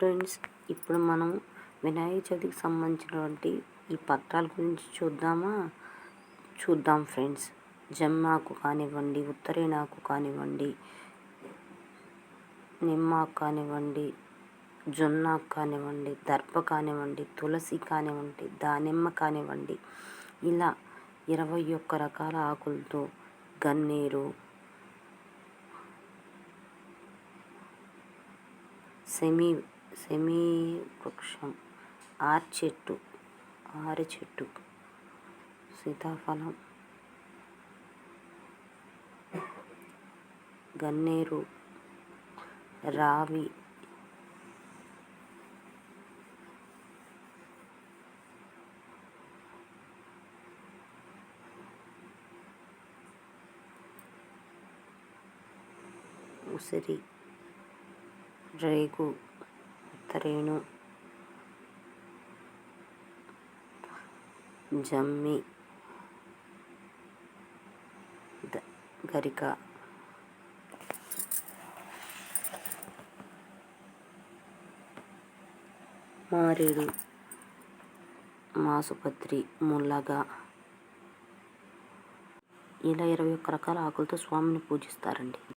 Friends ఇప్పుడు మనం వినాయక చవితికి సంబంధించినటువంటి ఈ పత్రాల గురించి చూద్దామా? చూద్దాం ఫ్రెండ్స్. జమ్మాకు కానివ్వండి ఉత్తరేణాకు కానివ్వండి నిమ్మాకు కానివ్వండి జొన్నాకు కానివ్వండి దర్భ కానివ్వండి తులసి కానివ్వండి దానిమ్మ కానివ్వండి. ఇలా ఇరవై ఒక్క రకాల ఆకులతో గన్నేరు సెమీ సెమీ వృక్షం ఆర్ చెట్టు ఆరు చెట్టు సీతాఫలం గన్నేరు రావి ఉసిరి రేగు ఉత్తరేణు జమ్మి గరిక మారేడు మాసుపత్రి ముల్లగ ఇలా ఇరవై ఒక్క రకాల ఆకులతో స్వామిని పూజిస్తారండి.